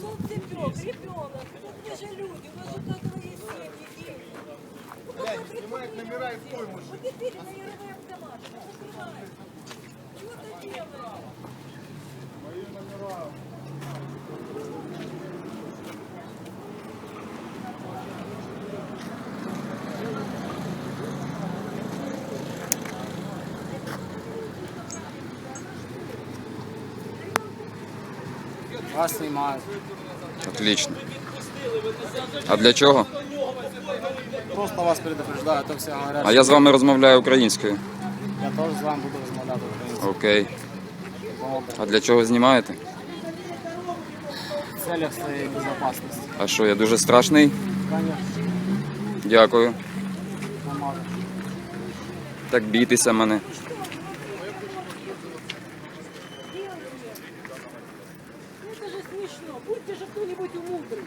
Солнцепек, ребенок, ну вы же люди, у вас же как свои семьи, дети. Ну, посмотри, снимает номера и в койму. Вот теперь на яровые автоматы, закрывай. Чего ты делаешь? Вас знімають. Отлично. А для чого? Просто вас предупреждаю, то все говорять. А я з вами розмовляю українською. Я теж з вами буду розмовляти українською. Окей. А для чого знімаєте? В целях своєї безпечності. А що, я дуже страшний? Конечно, Дякую. поможе. Так бійтеся мене. Ну это же смешно, будьте же кто-нибудь мудрый.